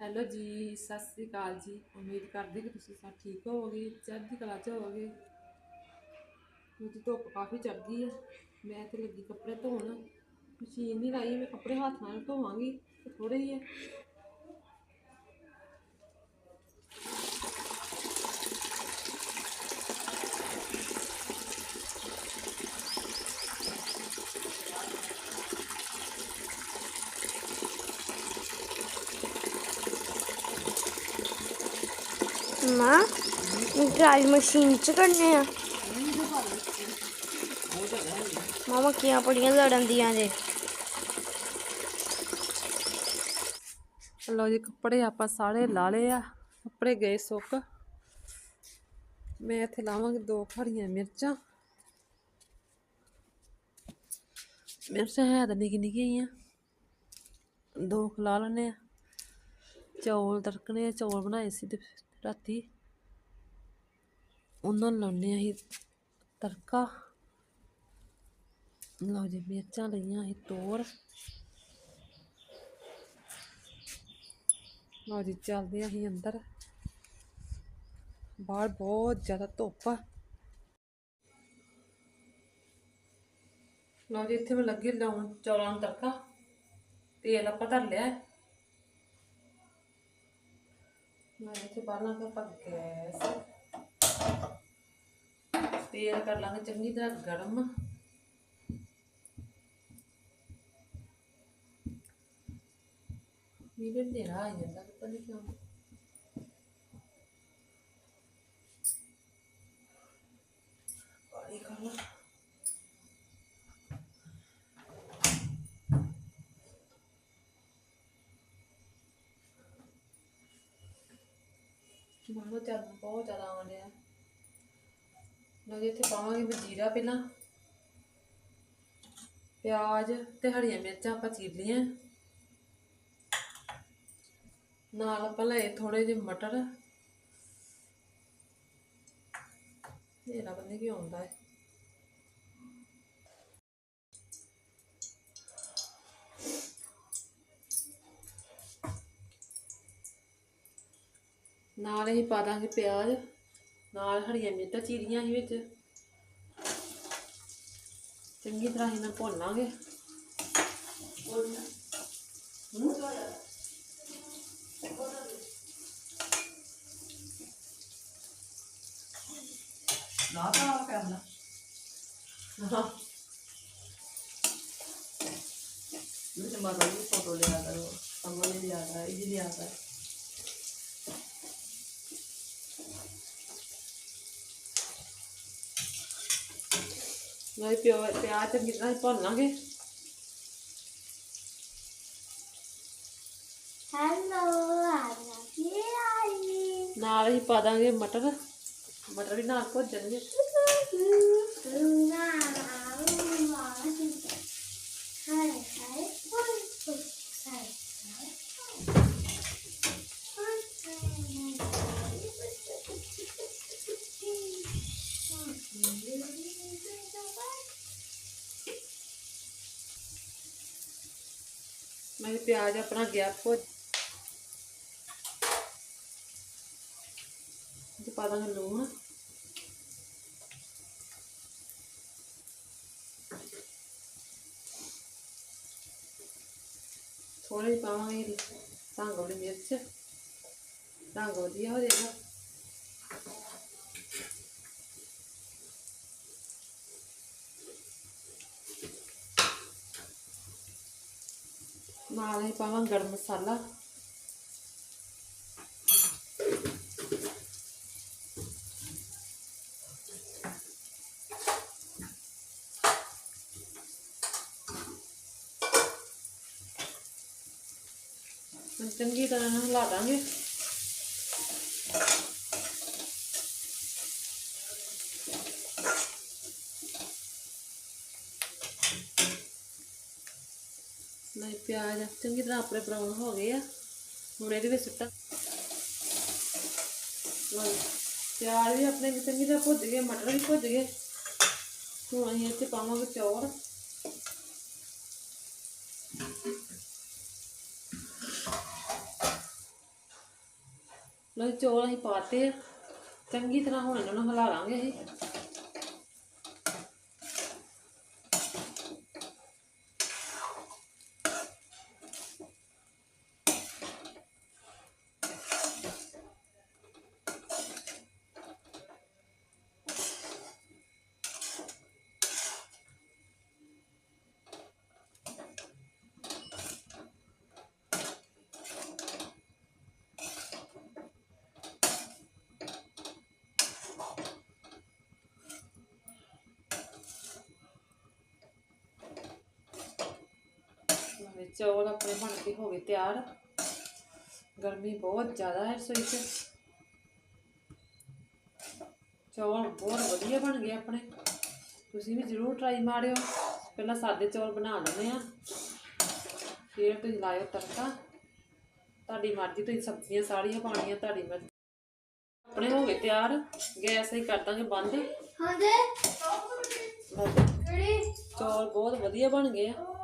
Hello ਜੀ, ਸਤਿ ਸ੍ਰੀ ਅਕਾਲ ਜੀ। ਉਮੀਦ ਕਰਦੇ ਕਿ ਤੁਸੀਂ ਸਭ ਠੀਕ ਹੋਵੋਗੇ, ਚੜ੍ਹਦੀ ਕਲਾ 'ਚ ਹੋਵੋਗੇ। ਕਿਉਂਕਿ ਧੁੱਪ ਕਾਫੀ ਚੜ ਗਈ ਹੈ ਮੈਂ ਤੇ ਲੱਗੀ ਕੱਪੜੇ ਧੋਣ। ਮਸ਼ੀਨ ਨਹੀਂ ਲਾਈ, ਮੈਂ ਕੱਪੜੇ ਹੱਥ ਨਾਲ ਧੋਵਾਂਗੀ, ਤੇ ਥੋੜੇ ਹੀ ਹੈ ਮਾਂ ਡਰਾਈ ਮਸ਼ੀਨ ਚ ਕਰਨੇ ਆ। ਮਾਮਾ, ਕੀਆਂ ਪੜੀਆਂ ਲੜਨ ਦੀਆਂ ਜੇ। ਲਓ ਜੀ, ਕੱਪੜੇ ਆਪਾਂ ਸਾਰੇ ਲਾ ਲਏ ਆ। ਕੱਪੜੇ ਗਏ ਸੁੱਕ। ਮੈਂ ਇੱਥੇ ਲਾਵਾਂਗੀ ਦੋ ਹਰੀਆਂ ਮਿਰਚਾਂ। ਮਿਰਚਾਂ ਹੈ ਤਾਂ ਨਿੱਕੀ ਨਿੱਕੀ ਹੀ ਆ। ਦੋ ਖਲਾ ਲਾ ਲੈਣੇ ਆ। ਚੌਲ ਤੜਕਣੇ ਆ, ਚੌਲ ਬਣਾਏ ਸੀ ਤੇ ਰਾਤੀ। ਉਹਨਾਂ ਨੂੰ ਲਾਉਣੇ ਆ ਅਸੀਂ ਤੜਕਾ। ਲਓ ਜੀ, ਮਿਰਚਾਂ ਲਈਆਂ ਅਸੀਂ ਤੋੜ ਲਓ ਜੀ, ਚੱਲਦੇ ਹਾਂ ਅਸੀਂ ਅੰਦਰ। ਬਾਹਰ ਬਹੁਤ ਜ਼ਿਆਦਾ ਧੁੱਪ ਆ। ਲਓ ਜੀ, ਇੱਥੇ ਮੈਂ ਲੱਗੀ ਲਾਉਣ, ਚੌਲਾਂ ਨੂੰ ਤੜਕਾ। ਤੇਲ ਆਪਾਂ ਧਰ ਲਿਆ। ਹੈ। ਮੈਂ ਇੱਥੇ ਬਾਹਰ ਲਾ ਪੱਕ ਗੈਸ ਤੇਲ ਕਰ ਲਾਂਗੇ ਚੰਗੀ ਤਰ੍ਹਾਂ ਗਰਮ ਮੇਰੇ ਨੇਰਾ ਆ ਜਾਂਦਾ ਪਤਾ ਨਹੀਂ ਕਿਉਂ ਪਾਣੀ ਖਾ ਲਾ ਮਾਨੋ ਚੱਲ ਬਹੁਤ ਜ਼ਿਆਦਾ ਆਉਣ ਡਿਆ। ਲਓ ਇੱਥੇ ਪਾਵਾਂਗੇ ਜੀਰਾ ਪਹਿਲਾਂ। ਪਿਆਜ਼ ਤੇ ਹਰੀਆਂ ਮਿਰਚਾਂ ਆਪਾਂ ਚੀਰ ਲਈਆਂ। ਨਾਲ ਆਪਾਂ ਲਏ ਥੋੜੇ ਜਿਹੇ ਮਟਰ। ਮੇਰਾ ਬੰਦੇ ਕੀ ਆਉਂਦਾ ਹੈ। ਨਾਲ ਹੀ ਪਾ ਦਾਂਗੇ ਪਿਆਜ਼ ਨਾਲ ਹਰੀਆਂ ਮਿਰਚਾਂ ਚੀਰੀਆਂ ਸੀ ਵਿੱਚ ਚੰਗੀ ਤਰ੍ਹਾਂ ਇਹਨਾਂ ਭੁੰਨ ਲਾਂਗੇ ਨਾ ਤਾਂ ਕਰਨਾ ਹਾਂ मुझे माता की फोटो ले आता है अम्मा ने लिया था इजी लिया था ਨਾਲ ਪਿਓ ਪਿਆਜ਼ ਚੰਗੀ ਤਰ੍ਹਾਂ ਭੁੰਨ ਲਾਂਗੇ। ਨਾਲ ਹੀ ਪਾ ਦਾਂਗੇ ਮਟਰ। ਮਟਰ ਵੀ ਨਾਲ ਭੁੱਜਣਗੇ ਨਾ ਹਾਏ ਹਾਏ ਕੋਈ ਹਾਏ ਮੈਂ ਪਿਆਜ਼ ਆਪਣਾ ਗਿਆ ਭੁੱਜ। ਤੇ ਪਾ ਦਾਂਗੇ ਲੂਣ। ਥੋੜੇ ਜਿਹੇ ਪਾਵਾਂਗੇ ਰੰਗ ਵਾਲੀ ਮਿਰਚ। ਰੰਗ ਵਧੀਆ ਹੋ ਜਾਏਗਾ। ਨਾਲ ਹੀ ਪਾਵਾਂ ਗਰਮ ਮਸਾਲਾ। ਚੰਗੀ ਤਰ੍ਹਾਂ ਹਿਲਾ ਦਾਂਗੇ ਨਹੀਂ, ਪਿਆਜ਼ ਚੰਗੀ ਤਰ੍ਹਾਂ ਆਪਣੇ ਬਰਾਊਨ ਹੋ ਗਏ ਆ। ਹੁਣ ਇਹਦੇ ਵਿੱਚ ਸੁੱਟਾਂ। ਪਿਆਜ਼ ਵੀ ਆਪਣੇ ਚੰਗੀ ਤਰ੍ਹਾਂ ਭੁੱਜ ਗਏ, ਮਟਰ ਵੀ ਭੁੱਜ ਗਏ। ਹੁਣ ਅਸੀਂ ਇੱਥੇ ਪਾਵਾਂਗੇ ਚੌਲ। ਲੋ ਚੌਲ ਅਸੀਂ ਪਾਤੇ ਆ। ਚੰਗੀ ਤਰ੍ਹਾਂ ਹੁਣ ਇਹਨਾਂ ਨੂੰ ਹਿਲਾ ਲਾਂਗੇ ਅਸੀਂ। ਚੌਲ ਆਪਣੇ ਬਣ ਕੇ ਹੋ ਗਏ ਤਿਆਰ। ਗਰਮੀ ਬਹੁਤ ਜ਼ਿਆਦਾ ਹੈ ਰਸੋਈ 'ਚ। ਚੌਲ ਬਹੁਤ ਵਧੀਆ ਬਣ ਗਏ ਆਪਣੇ। ਤੁਸੀਂ ਵੀ ਜ਼ਰੂਰ ਟਰਾਈ ਮਾਰਿਓ। ਪਹਿਲਾਂ ਸਾਦੇ ਚੌਲ ਬਣਾ ਲੈਂਦੇ ਆ ਫਿਰ ਤੁਸੀਂ ਲਾਇਓ ਤੜਕਾ। ਤੁਹਾਡੀ ਮਰਜ਼ੀ ਤੁਸੀਂ ਸਬਜ਼ੀਆਂ ਸਾਰੀਆਂ ਪਾਣੀਆਂ ਤੁਹਾਡੀ ਮਰਜ਼ੀ। ਆਪਣੇ ਹੋ ਗਏ ਤਿਆਰ। ਗੈਸ ਹੀ ਕਰ ਦਾਂਗੇ ਬੰਦ। ਹਾਂ ਦੇ। ਲਓ ਜੀ, ਕਿਹੜੀ ਚੌਲ ਬਹੁਤ ਵਧੀਆ ਬਣ ਗਏ ਆ।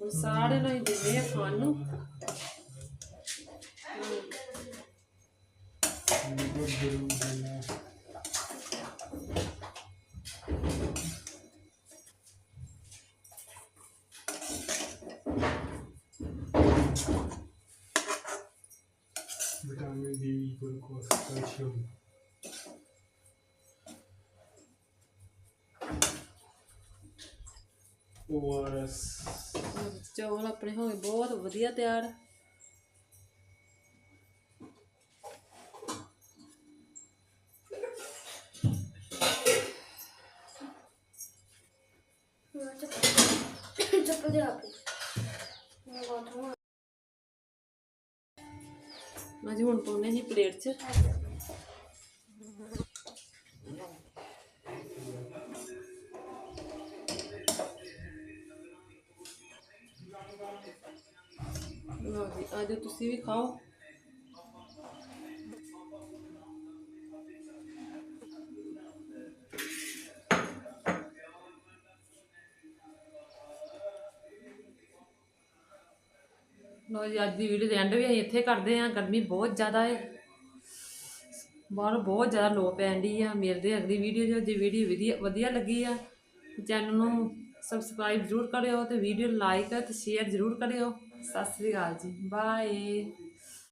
ਹੁਣ ਸਾਰਿਆਂ ਨੂੰ ਹੀ ਦਿੰਦੇ ਆ ਖਾਣ ਨੂੰ vitamin D glucose calcium ORS. ਚੌਲ ਆਪਣੇ ਹੋ ਬਹੁਤ ਵਧੀਆ ਤਿਆਰ ਚੱਪਲ ਦੇ ਆਪੇ ਮੈਂ ਬਾਥਰੂਮ ਅੱਜ ਹੁਣ ਪਾਉਣੇ ਸੀ ਪਲੇਟ 'ਚ ਲਓ ਜੀ ਅੱਜ ਤੁਸੀਂ ਵੀ ਖਾਓ। ਲੋ ਜੀ, ਅੱਜ ਦੀ ਵੀਡੀਓ ਦੇ ਐਂਡ ਵੀ ਅਸੀਂ ਇੱਥੇ ਕਰਦੇ ਹਾਂ। ਗਰਮੀ ਬਹੁਤ ਜ਼ਿਆਦਾ ਹੈ। ਬਾਹਰ ਬਹੁਤ ਜ਼ਿਆਦਾ ਲੋ ਪੈਣ ਡਈ ਆ। ਮਿਲਦੇ ਅਗਲੀ ਵੀਡੀਓ 'ਚ ਜੇ ਵੀਡੀਓ ਵਧੀਆ ਵਧੀਆ ਲੱਗੀ ਆ ਚੈਨਲ ਨੂੰ ਸਬਸਕ੍ਰਾਈਬ ਜ਼ਰੂਰ ਕਰਿਓ ਤੇ ਵੀਡੀਓ ਲਾਈਕ ਤੇ ਸ਼ੇਅਰ ਜ਼ਰੂਰ ਕਰਿਓ। ਸਤਿ ਸ੍ਰੀ ਅਕਾਲ ਜੀ। ਬਾਏ।